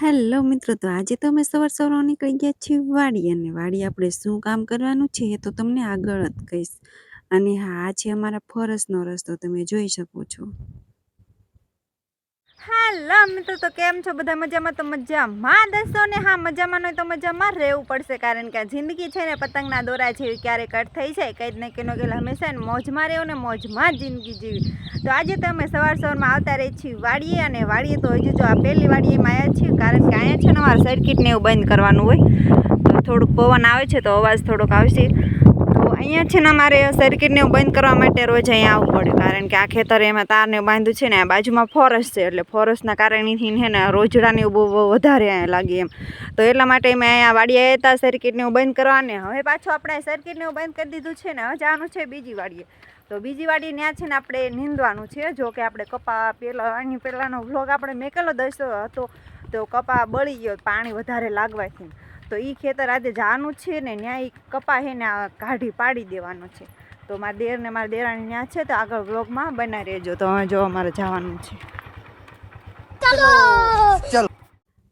Hello મિત્રો, તો આજે તો અમે સવાર સવારમાં નીકળી ગયા છીએ વાડી અને વાડી આપણે શું કામ કરવાનું છે એ તો તમને આગળ જ કહીશ. અને હા, આ છે અમારા ફોરેસ્ટનો રસ્તો, તમે જોઈ શકો છો. હાલો મિત્રો, તો કેમ છો? બધા મજામાં? તો મજામાં દસો ને? હા, મજામાં હોય તો મજામાં રહેવું પડશે, કારણ કે જિંદગી છે ને, પતંગના દોરા એવી ક્યારે કટ થઈ જાય, કંઈ ને નહીં કે હંમેશા ને મોજમાં રહેવું ને મોજમાં જિંદગી જીવી તો આજે તો અમે સવાર સવારમાં આવતા રહી છીએ વાડીએ, અને વાડીએ તો હજુ જો આ પહેલી વાડીએમાં આવ્યા છીએ, કારણ કે અહીંયા છે ને અમારે સર્કિટને એવું બંધ કરવાનું હોય. તો થોડુંક પવન આવે છે, તો અવાજ થોડોક આવશે. અહીંયા છે ને અમારે સર્કિટને બંધ કરવા માટે રોજ અહીંયા આવવું પડે. કારણ કે આ ખેતર એમાં તારને બાંધ્યું છે ને, આ બાજુમાં ફોરેસ્ટ છે, એટલે ફોરેસ્ટના કારણેથી છે ને રોજડાને બહુ વધારે અહીંયા લાગે એમ. તો એટલા માટે મેં અહીંયા વાડીએ આવ્યા હતા, સર્કિટને બંધ કરવા ને હવે પાછું આપણે સર્કિટને બંધ કરી દીધું છે ને, હવે જવાનું છે બીજી વાડીએ. તો બીજી વાડી ત્યાં છે ને આપણે નીંદવાનું છે, જો કે આપણે કપા પહેલાં આની પહેલાંનો વ્લોગ આપણે મેકેલો દસ્યો હતો, તો કપા બળી ગયો, પાણી વધારે લાગવાથી. તો એ ખેતર આજે જવાનું છે ને ત્યાં એ કપા હે ને આ કાઢી પાડી દેવાનું છે. તો મારા દેર ને મારા દેરાણી ત્યાં છે તો આગળ વ્લોગમાં બનાવી રહેજો. તો હવે જો અમારે જવાનું છે.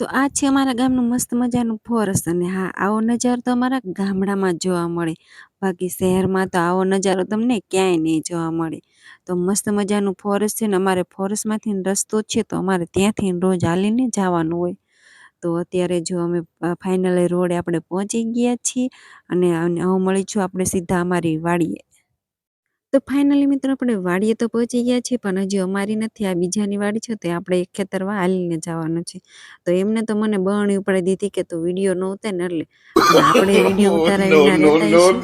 તો આ છે અમારા ગામનું મસ્ત મજાનું ફોરેસ્ટ અને હા આવો નજારો તો અમારા ગામડામાં જોવા મળે. બાકી શહેરમાં તો આવો નજારો તમને ક્યાંય નહીં જોવા મળે. તો મસ્ત મજાનું ફોરેસ્ટ છે ને અમારે ફોરેસ્ટમાંથી રસ્તો છે તો અમારે ત્યાંથી રોજ હાલીને જવાનું હોય. તો અત્યારે જો અમે ફાઇનલી રોડે આપણે પહોંચી ગયા છીએ અને હવે મળીશું આપણે સીધા અમારી વાડીએ. તો ફાઇનલી મિત્રો આપણે વાડીએ તો પહોંચી ગયા છીએ પણ હજી અમારી નથી આ બીજાની વાડી છે તો આપણે એક ખેતરમાં હાલીને જવાનું છે. તો એમને તો મને બહણી ઉપાડી દીધી કે તું વીડિયો ન ઉતાર ને એટલે. આપણે વીડિયો ઉતારા વિના રહેતા હશું.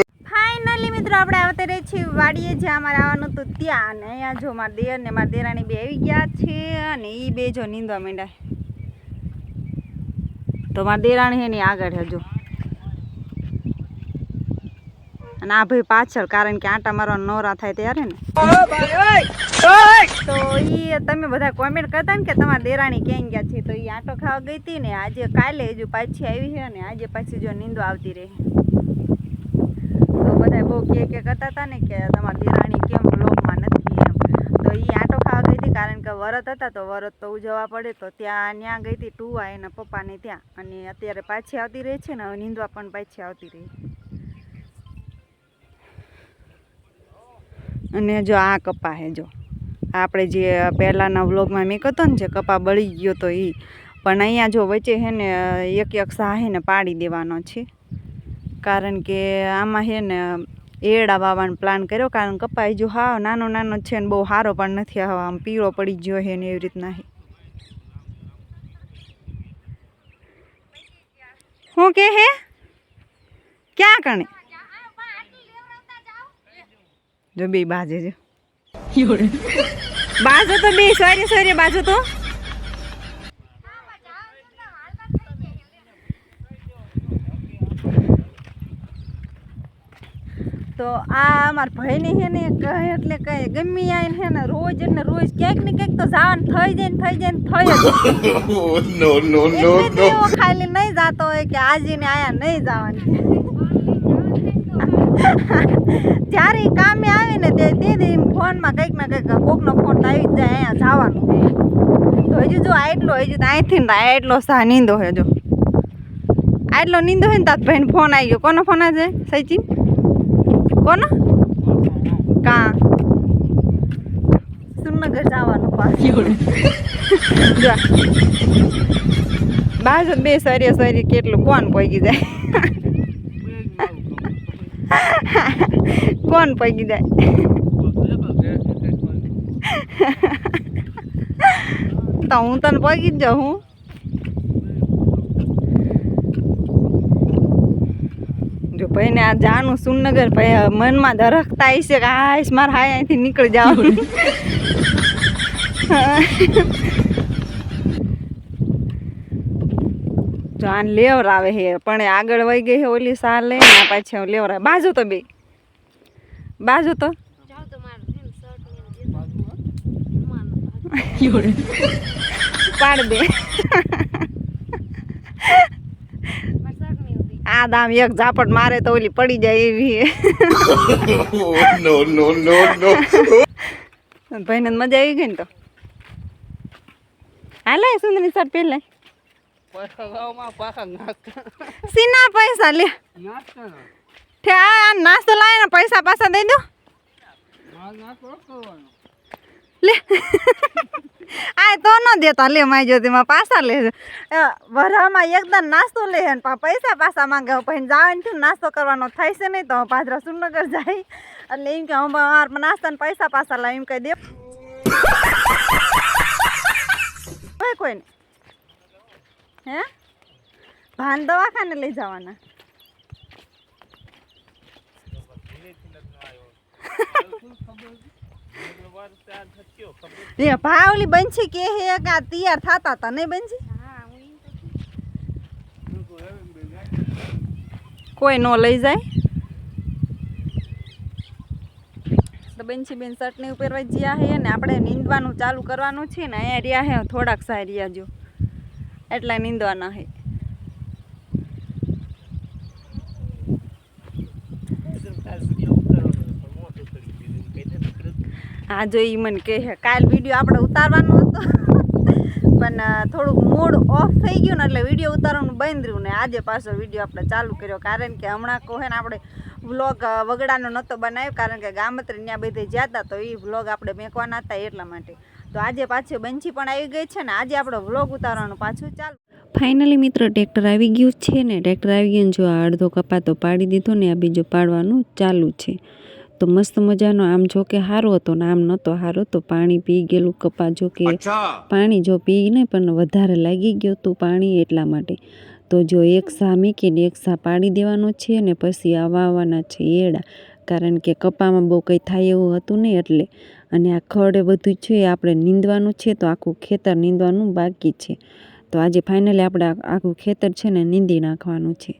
ફાઇનલી મિત્રો આપણે આવતા રહી છીએ વાડીએ જ્યાં અમારે આવવાનું હતું ત્યાં. અને અહીંયા જો મારા દેર ને મારા દેરાણી બે આવી ગયા છે અને એ બે જો નીંદવા માંડ્યા. તો મારા દેરાણી એની આગળ હજુ જો. અને આ ભાઈ પાછળ કારણ કે આટા મારવા નોરા થાય ત્યારે ને. તો એ તમે બધા કોમેન્ટ કરતા ને કે તમારા દેરાણી ક્યાં ગયા છે. તો એ આટો ખાવા ગઈ હતી ને આજે કાલે હજુ પાછી આવી છે અને આજે પાછી જો નીંદો આવતી રહી. બધા બહુ કે કે કરતા હતા ને કે તમારી દિરાણી કેમ બ્લોગમાં નથી એમ. તો એ આટો ખાવા ગઈ હતી કારણ કે વરત હતા તો વરત તો ઉજવવા પડે તો ત્યાં ત્યાં ગઈ હતી ટુવા એના પપ્પાને ત્યાં. અને અત્યારે પાછી આવતી રહી છે ને, હવે નીંદવા પણ પાછી આવતી રહી. અને જો આ કપા હે જો. આપણે જે પહેલાંના વ્લોગમાં મેં કહતો ને જે કપા બળી ગયો તો એ પણ અહીંયા જો વચ્ચે હે ને એક એક સાહેને પાડી દેવાનો છે. કારણ કે આમાં છે ને એડા વાવવાનો પ્લાન કર્યો કારણ કપા હજુ હાવ નાનો નાનો છે ને બહુ સારો પણ નથી હવે આમ પીળો પડી ગયો છે ને એવી રીતના હું કે હે? ક્યાં કણે? જો બે બાજે જો. બાજુ તો બે સોરી સોરી બાજુ તો. તો આ અમારા ભાઈને છે ને કહે એટલે કહે ગમી આવીને છે ને રોજ ને રોજ ક્યાંક ને ક્યાંક તો જવાનું થઈ જાય ને થઈ જાય ને થઈ જ એટલે ખાલી નહીં જાતો હોય કે આજે ને આયા નહીં જવાની. જ્યારે કામે આવે ને તે તે ફોનમાં કંઈક ને કંઈક કોકનો ફોન તો આવી જ જાય અહીંયા જવાનું. તો હજુ જો આટલો હજુ તો અહીંથી ને આટલો સા નીંદો હે જો. આટલો નીંદો હોય ને તાત ભાઈને ફોન આવી ગયો કોનો ફોન આજે? સચિન? કોનો કા? સુરનગર જવાનું પાછું. બાજુ બે સરી સરી કેટલું કોણ પગી જાય? કોણ પગી જાય? તો હું તને પગી જ જાઉં હું જો ભાઈને આ જાનું સુનગર ભાઈ મનમાં ધરખતા હશે કે હાશ મારે હાય અહીંથી નીકળી જવાનું. જો આને લેવર આવે છે પણ આગળ વહી ગઈ છે ઓલી સાર લઈને આ પાછી લેવર આવે બાજુ તો બે બાજુ તો. પાડ દે. આ દામ એક ઝાપટ મારે તો ઓલી પડી જાય એવી. No, no, no. ભાઈને મજા આવી ગઈ ને તો? હાલે સુંદરી સર પહેર લે પૈસા ગાવમાં પાછા નાસ્તા સીના પૈસા લે. ઠે આ આ નાસ્તો લાવે ને પૈસા પાછા દઈ દો. નાસ્તો લે. આ તો ન દેતા. લે માય જ્યોતિમાં પાછા લે. વરામાં એકદમ નાસ્તો લે ને પૈસા પાછા માંગે. પછી જવાનું થયું નાસ્તો કરવાનો થાય છે નહીં તો પાદરા સુરનગર જાય. એટલે એમ કે હું મારા નાસ્તાને પૈસા પાછા લાવ એમ કહી દે. કોઈ કોઈને? હે? ભાન દવાખાને લઈ જવાના. એ ભાવલી બંછી કે હે કા તૈયાર થતા હતા નહીં બનશી? કોઈ નો લઈ જાય. તો બંછી બેન ચટણી ઉપરવા જ્યાં હે ને આપણે નીંદવાનું ચાલુ કરવાનું છે ને અહીંયા રહ્યા હે થોડાક સાય રહ્યા જો. એટલા નીંદવાના હે. હા, જો ઈ મને કહે કાલ વીડિયો આપણે ઉતારવાનો હતો. પણ થોડુંક મૂડ ઓફ થઈ ગયું ને એટલે વીડિયો ઉતારવાનું બંધ રહ્યું ને આજે પાછો વીડિયો આપણે ચાલુ કર્યો. કારણ કે હમણાં કહે ને, આપણે વ્લોગ વગડાનો નહોતો બનાવ્યો, કારણ કે ગામત્રી ત્યાં બધે જ્યાં તો એ વ્લોગ આપણે મેકવાના હતા એટલા માટે. તો આજે પાછી બંછી પણ આવી ગઈ છે ને, આજે આપણે વ્લોગ ઉતારવાનું પાછું ચાલુ. ફાઇનલી મિત્રો ટ્રેક્ટર આવી ગયું છે ને. ટ્રેક્ટર આવી ગયું જો આ અડધો કપાતો પાડી દીધો ને, આ બીજો પાડવાનું ચાલુ છે. તો મસ્ત મજાનો આમ જો કે સારો હતો ને આમ નહોતો સારો તો પાણી પી ગયેલું કપા જો કે પાણી જો પી નહીં પણ વધારે લાગી ગયું હતું પાણી એટલા માટે. તો જો એક સા મીકીને એક સા પાડી દેવાનો છે ને પછી આવા આવવાના છે એડા. કારણ કે કપામાં બહુ કંઈ થાય એવું હતું નહીં એટલે. અને આ ખડે બધું છે એ આપણે નીંદવાનું છે તો આખું ખેતર નીંદવાનું બાકી છે. તો આજે ફાઇનલી આપણે આખું ખેતર છે ને નીંદી નાખવાનું છે.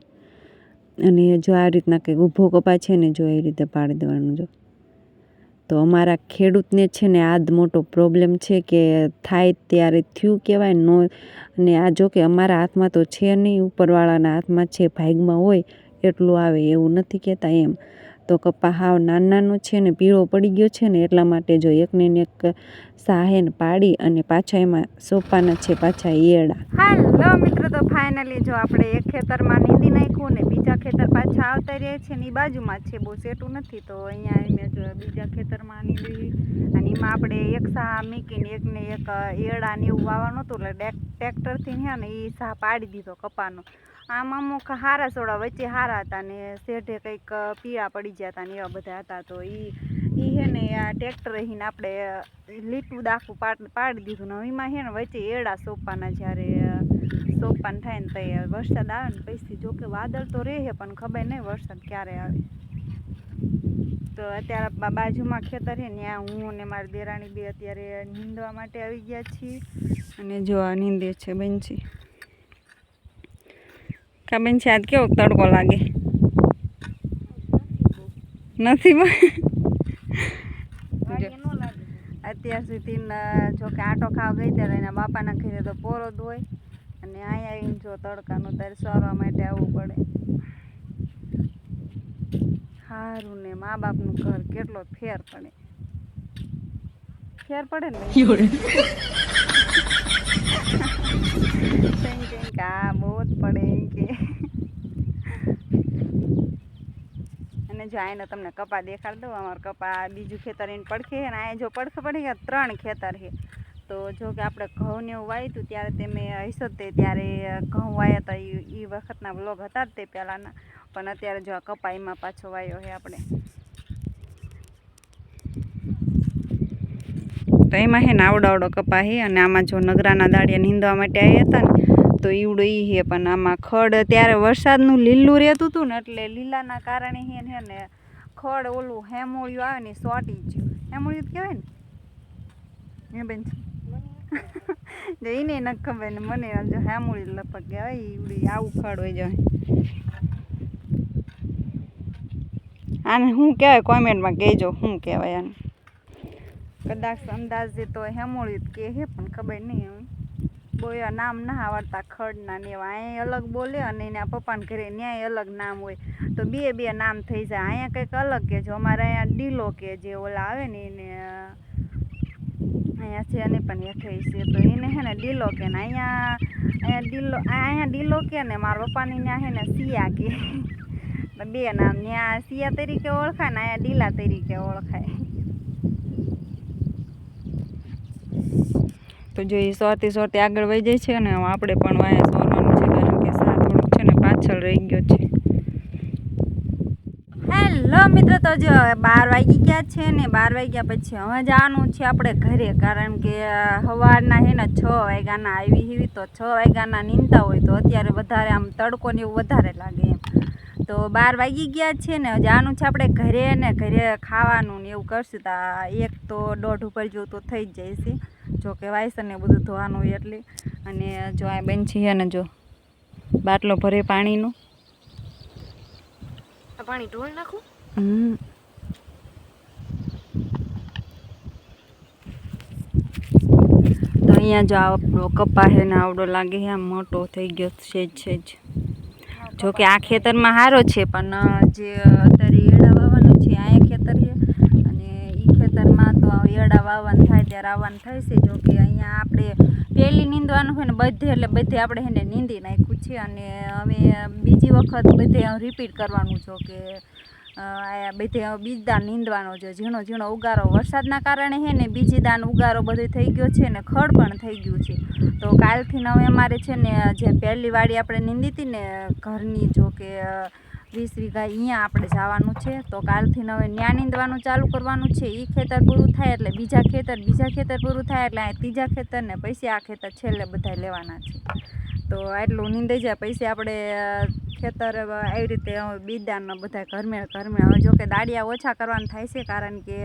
અને જો આ રીતના કંઈક ઊભો કપા છે ને જો એ રીતે પાડી દેવાનું જો. તો અમારા ખેડૂતને છે ને આ મોટો પ્રોબ્લેમ છે કે થાય ત્યારે થયું કહેવાય નો અને આ જો કે અમારા હાથમાં તો છે નહીં, ઉપરવાળાના હાથમાં છે, ભાગમાં હોય, એટલું આવે એવું નથી કહેતા એમ. તો કપા હાવ નાનું નાનો છે ને પીળો પડી ગયો છે ને એટલા માટે જો એકને એક સાહેન પાડી અને પાછા એમાં સોપાના છે પાછા એડા હાલો મિત્રો, તો ફાઇનલી જો આપણે એક ખેતરમાં નીંદી નાખ્યું ને બીજા ખેતર પાછા આવતા રહે છે ને એ બાજુમાં છે, બહુ સેટું નથી તો અહીંયા મેં જો બીજા ખેતરમાં નીંદી અને એમાં આપણે એક સાહ મૂકીને એકને એક એડા ને એવું વાવવાનું હતું એટલે ટ્રેક્ટરથી ને એ સાહ પાડી દીધો કપાનો. આમ અમુક હારા સોડા વચ્ચે હારા હતા ને શેઢે કંઈક પીળા પડી ગયા હતા ને એવા બધા હતા, તો એ એ હે ને આ ટ્રેક્ટર હીને આપણે લીટું દાખવું પાડ, પાડી દીધું ને એમાં હે ને વચ્ચે એડા સોપાના જ્યારે સોપાન થાય ને તો વરસાદ આવે ને પછી જોકે વાદળ તો રહે પણ ખબર નહીં વરસાદ ક્યારે આવે. તો અત્યારે બાજુમાં ખેતર છે ત્યાં હું અને મારી દેરાણી બે અત્યારે નીંદવા માટે આવી ગયા છીએ. અને જો આ નીંદે છે બેનછી કા બેનછી આજ કેવો તડકો લાગે? નથી અત્યાર સુધી ન- જો કે આટો ખાવા ગઈ ત્યારે એના બાપાના ઘરે તો પોરો જ હોય. અને અહીંયા આવીને જો તડકાનું ત્યારે સારવા માટે આવવું પડે. સારું ને મા બાપનું ઘર કેટલો ફેર પડે. ફેર પડે ને કે આ બહુ જ પડે કે. અને જો આને તમને કપા દેખાડ દઉં. અમારું કપા બીજું ખેતર એને પડખે છે ને આ જો પડખે પડે કે ત્રણ ખેતર છે. તો જો કે આપણે ઘઉં ને એવું વાવ્યું હતું ત્યારે તે મેં હશો તે ત્યારે ઘઉં વાયા હતા એ વખતના બ્લોગ હતા જ તે પહેલાંના. પણ અત્યારે જો આ કપાઈમાં પાછો વાયો છે આપણે. તો એમાં હે ને આવડો આવડો કપા છે અને આમાં જો નગરાના દાડિયા નીંદવા માટે આવ્યા હતા ને તો ઈવડો ઈ હે પણ આમાં ખડ ત્યારે વરસાદનું લીલું રહેતું હતું ને એટલે લીલાના કારણે હે ને ને ખડ ઓલું હેમોળિયું આવે ને સોટી જ હેમોળિયું કહેવાય ને? હે બેન? જો એને ન ખબર ને મને જો હેમોળી લગભગ કહેવાય ઈવડી આવું ખડ હોય જાય આને શું કહેવાય કોમેન્ટમાં કહેજો શું કહેવાય આને. કદાચ અંદાજે તો હેમોળિયું જ કહે પણ ખબર નહીં હવે. બોયા નામ ના આવડતા ખડના ને એવા. અહીંયા અલગ બોલે અને એના પપ્પાને ઘરે ન્યાય અલગ નામ હોય. તો બે બે નામ થઈ જાય. અહીંયા કંઈક અલગ કે જો, અમારે અહીંયા ડીલો કે જે ઓલા આવે ને એને, અહીંયા છે એને પણ હેઠે છે. તો એને હે ને ડીલો કે ને અહીંયા અહીંયા ડીલો અહીંયા ડીલો કે ને મારા પપ્પાની ત્યાં હે ને સિયા કે. બે નામ ત્યાં સિયા તરીકે ઓળખાય ને અહીંયા ડીલા તરીકે ઓળખાય. તો જો એ સોરતી સોરતી આગળ વહી જાય છે ને આપણે પણ વાયા સોરવાનું છે, કારણ કે સા થોડુંક છે ને પાછળ રહી ગયો છે. હેલો મિત્રો, તો જો બાર વાગી ગયા છે ને બાર વાગ્યા પછી હવે જવાનું છે આપણે ઘરે, કારણ કે સવારના હે ને છ વાગ્યાના આવી હીવી તો છ વાગ્યાના નીંદતા હોય તો અત્યારે વધારે આમ તડકો ને એવું વધારે લાગે એમ. તો બાર વાગી ગયા છે ને જવાનું છે આપણે ઘરે ને ઘરે ખાવાનું ને એવું કરશું, તો એક તો દોઢ ઉપર જેવું તો થઈ જ જાય છે. જો કે વાયસન ને બધું ધોવાનું હોય એટલે. અને જો આ બેન છીએ ને જો બાટલો ભરે પાણીનો. પાણી ઢોળ નાખું? હમ. તો અહીંયા જો આવડો કપા છે ને આવડો લાગે છે આમ મોટો થઈ ગયો છે છે જ. જો કે આ ખેતરમાં સારો છે પણ જે અત્યારે એડા વાવવાનું છે અહીંયા ખેતર છે અને એ ખેતરમાં તો એડા વાવવાનું થાય ત્યારે આવવાનું થાય છે. જો કે અહીંયા આપણે પહેલી નીંદવાનું હોય ને બધે, એટલે બધે આપણે એને નીંદી નાખ્યું છે. અને હવે બીજી વખત બધે રિપીટ કરવાનું છો કે બધે બીજ દાન નીંદવાનો છે. ઝીણો ઝીણો ઉગારો. વરસાદના કારણે હે ને બીજી દાન ઉગારો બધો થઈ ગયો છે ને ખડ પણ થઈ ગયું છે. તો કાલથી હવે અમારે છે ને જે પહેલી વાડી આપણે નીંદી હતી ને ઘરની જો કે વીસ વીઘા અહીંયા આપણે જવાનું છે. તો કાલથી હવે ન્યા નીંદવાનું ચાલુ કરવાનું છે. એ ખેતર પૂરું થાય એટલે બીજા ખેતર બીજા ખેતર પૂરું થાય એટલે ત્રીજા ખેતર ને પછી આ ખેતર છેલ્લે બધા લેવાના છે. તો આટલું નીંદાઈ જાય, પછી આપણે ખેતર આવી રીતે બીજદાન બધા ઘરમે ઘરમે. હવે જો કે દાડિયા ઓછા કરવાનું થાય છે, કારણ કે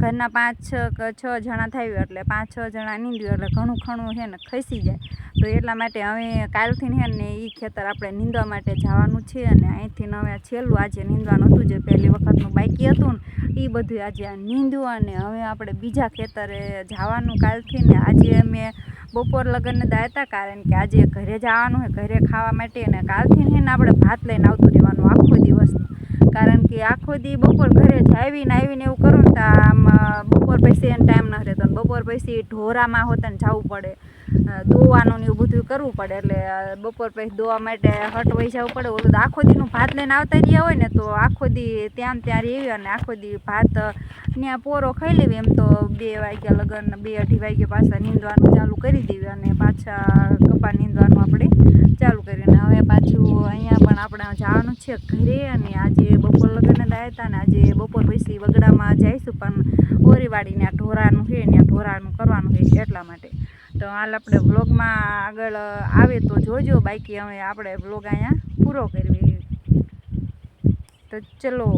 ઘરના પાંચ છ છ જણા થયું એટલે પાંચ છ જણા નીંદ્યું એટલે ઘણું ઘણું છે ને ખસી જાય. તો એટલા માટે હવે કાલથી છે ને એ ખેતર આપણે નીંદવા માટે જવાનું છે અને અહીંથી હવે છેલ્લું આજે નીંદવાનું હતું, જે પહેલી વખતનું બાકી હતું ને એ બધું આજે આ નીંદ્યું અને હવે આપણે બીજા ખેતરે જવાનું કાલથી ને. આજે અમે બપોર લગ્ન દા હતા કારણ કે આજે ઘરે જવાનું હોય, ઘરે ખાવા માટે અને કાલથી નહીં આપણે ભાત લઈને આવતું રહેવાનું આખો દિવસ. કારણ કે આખો દી બપોર ઘરે જ આવીને એવું કરું ને તો આમ બપોર પછી એને ટાઈમ ન રહેતો બપોર પછી ઢોરામાં હોતા ને જવું પડે. અ, દોવાનું ને એવું બધું કરવું પડે. એટલે બપોર પછી દોવા માટે હટ વહી જવું પડે. ઓલું આખો દીનું ભાત લઈને આવતા રહ્યા હોય ને તો આખો દી ત્યાં ત્યાં રહેવી અને આખો દી ભાત ત્યાં પોરો ખાઈ લેવી. એમ તો બે વાગ્યા લગન બે અઢી વાગ્યા પાછા નીંદવાનું ચાલુ કરી દેવી અને પાછા કપા નીંદવાનું આપણે ચાલુ કરીને હવે પાછું અહીંયા પણ આપણે જવાનું છે ઘરે અને આજે બપોર લગ્ન આવ્યા હતા ને આજે બપોર પછી વગડામાં જઈશું. પણ ઓરીવાડીને આ ઢોરાનું છે ને ઢોરાનું કરવાનું છે એટલા માટે. તો હાલ આપણે વ્લોગમાં આગળ આવે તો જોજો. બાકી હવે આપણે વ્લોગ અહીંયા પૂરો કરવી. તો ચલો.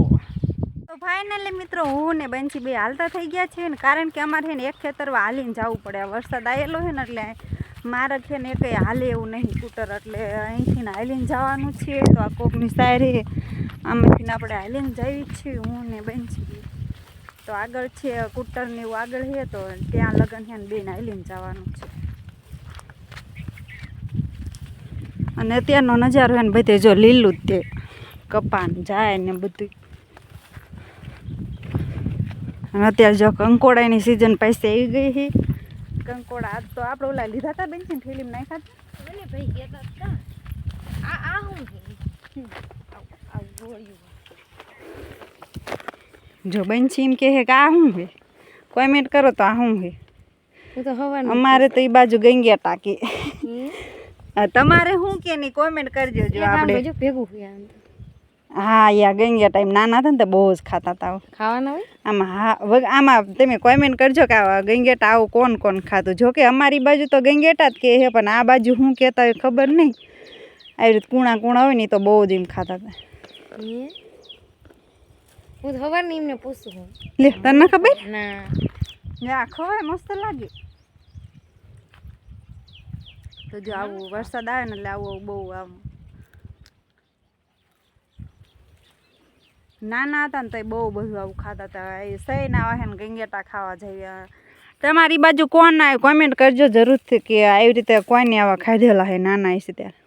તો ફાઇનલી મિત્રો, હું ને બંસી બે હાલતા થઈ ગયા છે ને, કારણ કે અમારે ને એક ખેતરમાં હાલીને જવું પડે. વરસાદ આવેલો છે ને, એટલે મારે છે ને કંઈ હાલે એવું નહીં સ્કૂટર એટલે અહીંથી ને હાલીને જવાનું છે. તો આ કોકની સાયરે આમાંથી આપણે હાલીને જઈએ છીએ, હું ને બંસી તો આગળ છે સ્કૂટર ને એવું આગળ છે તો ત્યાં લગ્ન છે ને બેન આવીને જવાનું છે. અને અત્યારનો નજારો હોય ને બધે જો લીલું જ તે કપાન જાય ને બધું અને અત્યારે જો કંકોડાની સિઝન પાસે આવી ગઈ છે. કંકોડા આજ તો આપણે ઓલા લીધા હતા બેન છે ફિલ્મ નાખ્યા હતા ભાઈ કહેતા હતા આ આ હું જો બનશી એમ કહે કે આ શું હે કોમેન્ટ કરો તો આ શું હે તો અમારે તો એ બાજુ ગંગ્યા ટાકી. તમારે શું કે નહીં કોમેન્ટ કરજો જો આપણે. ભેગું. હા યા ગંગ્યા ટાઈમ નાના હતા ને તો બહુ જ ખાતા હતા ખાવાના હોય? આમાં હા આમાં તમે કોમેન્ટ કરજો કે આ ગંગેટા આવું કોણ કોણ ખાતું. જો કે અમારી બાજુ તો ગંગેટા જ કહે છે પણ આ બાજુ શું કહેતા હોય ખબર નહીં. આવી રીતે કૂણા કૂણા હોય ને તો બહુ જ એમ ખાતા હતા હે? ખબર નહીં એમને પૂછું લે તને ખબર? ના. ના ખવાય મસ્ત લાગે તો જો આવું વરસાદ આવે ને એટલે આવું બહુ આમ. નાના હતા ને તો બહુ બધું આવું ખાતા હતા. એ સહી ના આવે ને ગંગેટા ખાવા જઈએ. તમારી બાજુ કોણ ના કોમેન્ટ કરજો જરૂરથી કે આવી રીતે કોઈને આવા ખાધેલા હે નાના હશે ત્યારે.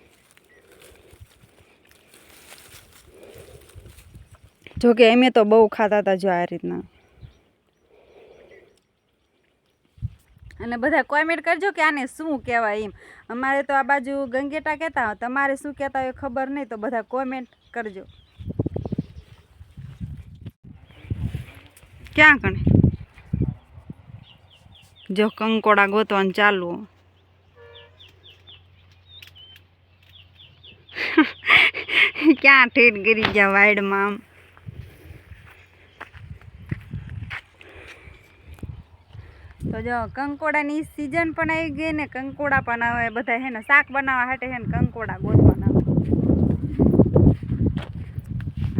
જોકે અમે તો બહુ ખાતા હતા જો આ રીતના. અને બધા કોમેન્ટ કરજો કે આને શું કહેવાય એમ. અમારે તો આ બાજુ ગંગેટા કહેતા હોય, તમારે શું કહેતા હોય ખબર નહીં, તો બધા કોમેન્ટ કરજો. ક્યાં કણે? જો કંકોડા ગોતવાનું ચાલુ. ક્યાં ઠેઠ ગરી ગયા વાઈડમાં આમ. તો જો કંકોડાની સિઝન પણ આવી ગઈ ને કંકોડા પણ આવે બધા હે ને શાક બનાવવા હાટે હે ને કંકોડા ગોતવાના.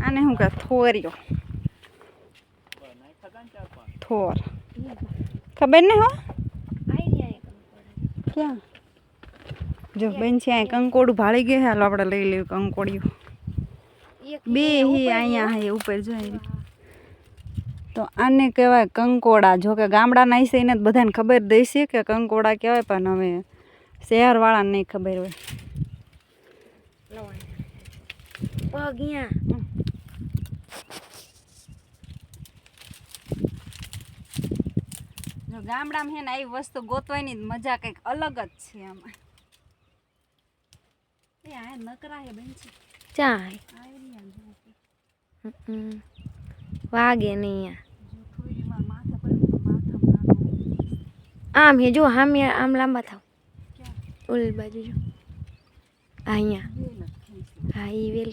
આને શું કહે થોરિયો થોર. ખબર ને હો? ક્યાં? જો બેન છે અહીં કંકોડું ભાળી ગયું હાલો આપણે લઈ લેવું કંકોડિયું એક બે હી અહીંયા હે. ઉપર જોઈ તો આને કહેવાય કંકોડા. જો કે ગામડાના હિસે એને બધાને ખબર દઈશે કે કંકોડા કહેવાય પણ હવે શહેરવાળાને નહીં ખબર હોય. ગામડામાં હે ને આવી વસ્તુ ગોતવાની મજા કંઈક અલગ જ છે આમાં. નકરા હે બેન. છે ચાય હમ. વાગે નહીં આમ હે જો આમ આમ લાંબા થાવ. ઓલી બાજુ જો. અહીંયા. હા એ વેલ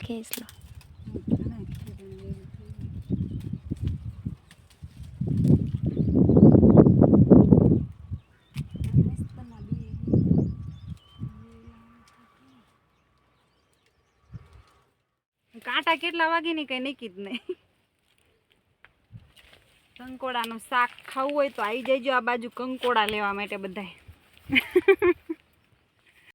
કાંટા કેટલા વાગે ની કઈ નક્કી જ નહીં. કંકોડાનું શાક ખાવું હોય તો આવી જજો આ બાજુ કંકોડા લેવા માટે બધાય.